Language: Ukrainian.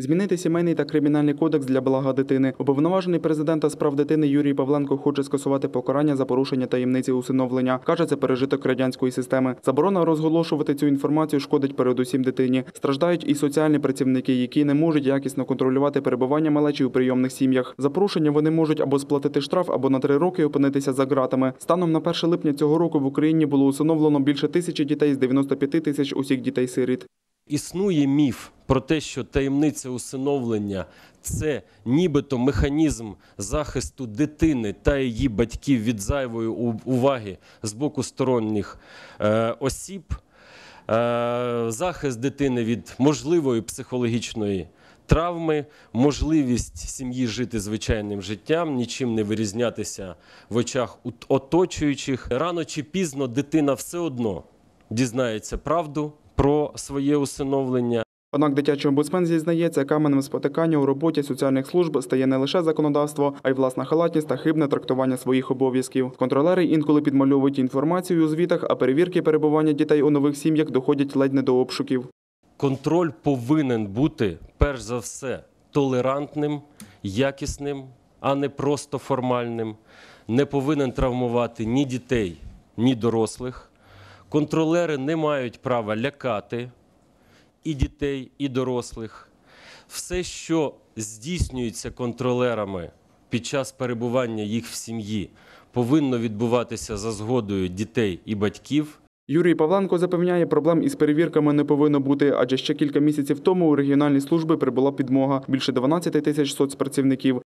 Змінити сімейний та кримінальний кодекс для блага дитини. Уповноважений президента з прав дитини Юрій Павленко хоче скасувати покарання за порушення таємниці усиновлення. Каже, це пережиток радянської системи. Заборона розголошувати цю інформацію шкодить передусім дитині. Страждають і соціальні працівники, які не можуть якісно контролювати перебування малечі у прийомних сім'ях. За порушення вони можуть або сплатити штраф, або на три роки опинитися за ґратами. Станом на 1 липня цього року в Україні було усиновлено більше тисячі дітей з 95 тисяч усіх дітей-сиріт. Існує міф про те, що таємниця усиновлення це нібито механізм захисту дитини та її батьків від зайвої уваги з боку сторонніх е, осіб, е, захист дитини від можливої психологічної. Травми, можливість сім'ї жити звичайним життям, нічим не вирізнятися в очах оточуючих. Рано чи пізно дитина все одно дізнається правду про своє усиновлення. Однак дитячий омбудсмен зізнається, каменем спотикання у роботі соціальних служб стає не лише законодавство, а й власна халатність та хибне трактування своїх обов'язків. Контролери інколи підмальовують інформацію у звітах, а перевірки перебування дітей у нових сім'ях доходять ледь не до обшуків. Контроль повинен бути перш за все толерантним, якісним, а не просто формальним. Не повинен травмувати ні дітей, ні дорослих. Контролери не мають права лякати і дітей, і дорослих. Все, що здійснюється контролерами під час перебування їх в сім'ї, повинно відбуватися за згодою дітей і батьків. Юрій Павленко запевняє, проблем із перевірками не повинно бути, адже ще кілька місяців тому у регіональні служби прибула підмога більше 12 тисяч соцпрацівників.